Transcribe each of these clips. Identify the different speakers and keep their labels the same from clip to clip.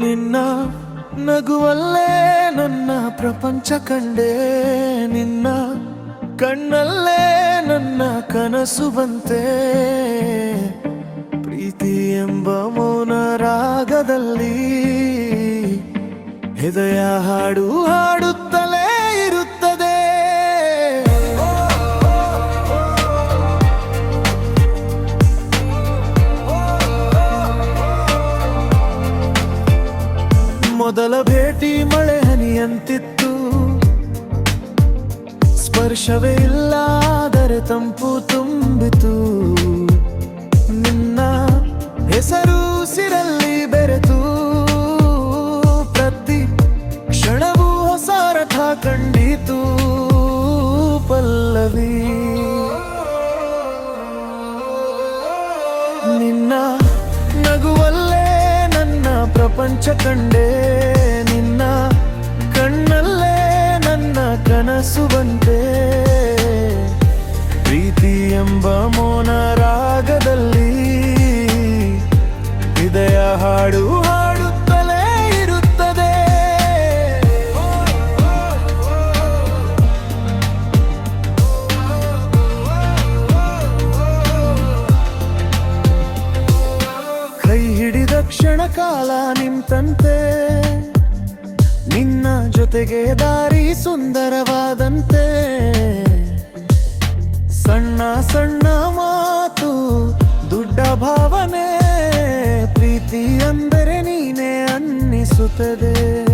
Speaker 1: ನಿನ್ನ ನಗುವಲ್ಲೇ ನನ್ನ ಪ್ರಪಂಚ ಕಂಡೆ ನಿನ್ನ ಕಣ್ಣಲ್ಲೇ ನನ್ನ ಕನಸು ಬಂತೆ. ಪ್ರೀತಿ ಎಂಬ ಮೌನ ರಾಗದಲ್ಲಿ ಹೃದಯ ಹಾಡು ಹಾಡುತ್ತಲೇ ಮೊದಲ ಭೇಟಿ ಮಳೆ ಹನಿಯಂತಿತ್ತು. ಸ್ಪರ್ಶವೇ ಇಲ್ಲಾದರೆ ತಂಪು ತುಂಬಿತು. ನಿನ್ನ ಹೆಸರು ಸಿರಲ್ಲಿ ಬೆರೆತು. ಪ್ರತಿ ಕ್ಷಣವೂ ಹೊಸ ರಥ ಕಂಡಿತು. ಪಲ್ಲವಿ ಪ್ರಪಂಚ ಕಂಡೆ ನಿನ್ನ ಕಣ್ಣಲ್ಲೇ ನನ್ನ ಕನಸು ಬಂತೆ. ಪ್ರೀತಿ ಎಂಬ ಮೋನರಾಗದಲ್ಲಿ ರಾಗದಲ್ಲಿ ಹೃದಯ ಹಾಡು ಕ್ಷಣ ಕಾಲ ನಿಂತಂತೆ. ನಿನ್ನ ಜೊತೆಗೆ ದಾರಿ ಸುಂದರವಾದಂತೆ. ಸಣ್ಣ ಸಣ್ಣ ಮಾತು, ದೊಡ್ಡ ಭಾವನೆ, ಪ್ರೀತಿ ಅಂದರೆ ನೀನೇ ಅನ್ನಿಸುತ್ತದೆ.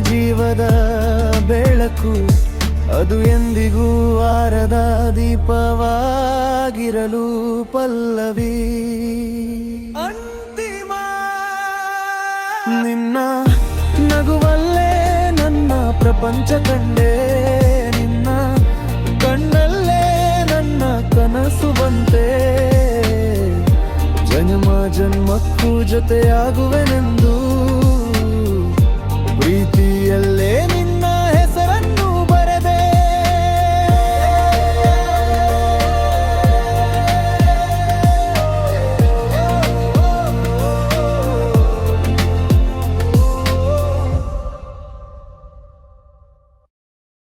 Speaker 1: ಜೀವದ ಬೆಳಕು ಅದು ಎಂದಿಗೂ ಆರದ ದೀಪವಾಗಿರಲು ಪಲ್ಲವಿ. ಅಂತಿಮ. ನಿನ್ನ ನಗುವಲ್ಲೇ ನನ್ನ ಪ್ರಪಂಚ ಕಂಡೆ ನಿನ್ನ ಕಣ್ಣಲ್ಲೇ ನನ್ನ ಕನಸು ಬಂತೆ. ಜನ್ಮ ಜನ್ಮಕ್ಕೂ ಜೊತೆಯಾಗುವೆ ಎಲ್ಲಿ